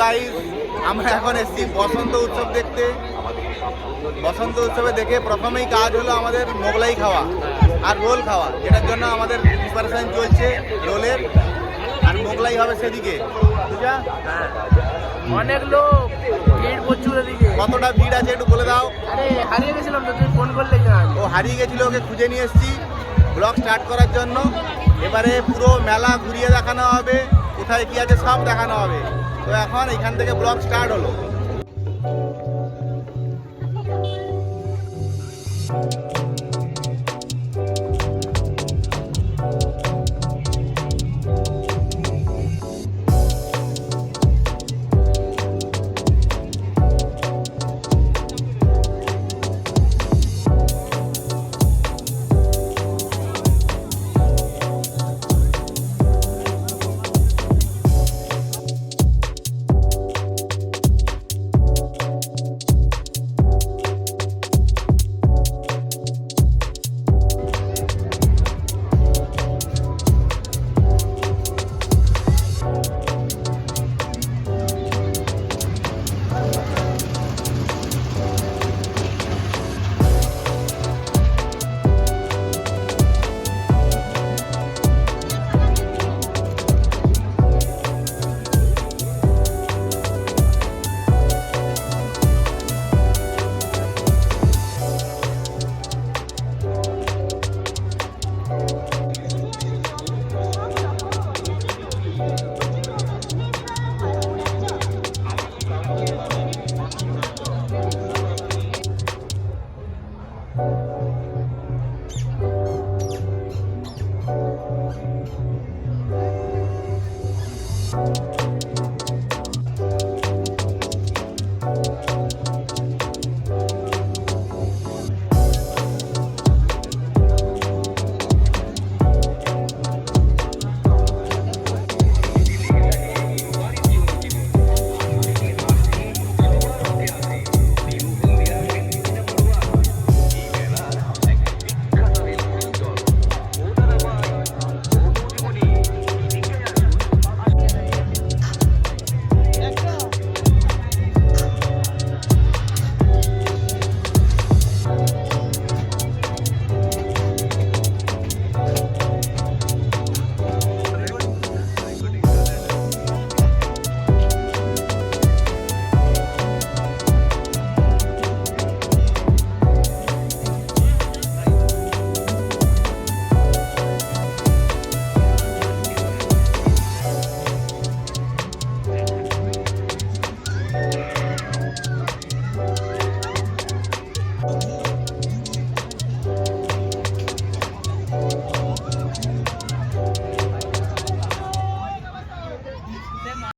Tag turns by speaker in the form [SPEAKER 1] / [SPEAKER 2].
[SPEAKER 1] Guys আমরা এখন এসেছি বসন্ত উৎসব দেখতে। বসন্ত উৎসবে দেখে প্রথমেই কাজ হলো আমাদের মোগলাই খাওয়া আর রোল খাওয়া যেটার জন্য আমাদের প্রিপারেশন চলছে রোলের। আর মোগলাই হবে সেদিকে। বুঝা
[SPEAKER 2] হ্যাঁ অনেক লোক ভিড় প্রচুর এদিকে।
[SPEAKER 1] কতটা ভিড় আছে একটু বলে দাও।
[SPEAKER 2] আরে হারিয়ে গেছিলাম তো তুমি ফোন করলে
[SPEAKER 1] ও হারিয়ে গেছিল ওকে খুঁজে নিয়ে এসেছি। ব্লগ স্টার্ট করার জন্য। এবারে পুরো মেলা ঘুরিয়ে দেখানো হবে। কোথায় কি আছে সব দেখানো হবে। তো এখন এখান থেকে ব্লগ স্টার্ট হলো। Thank you.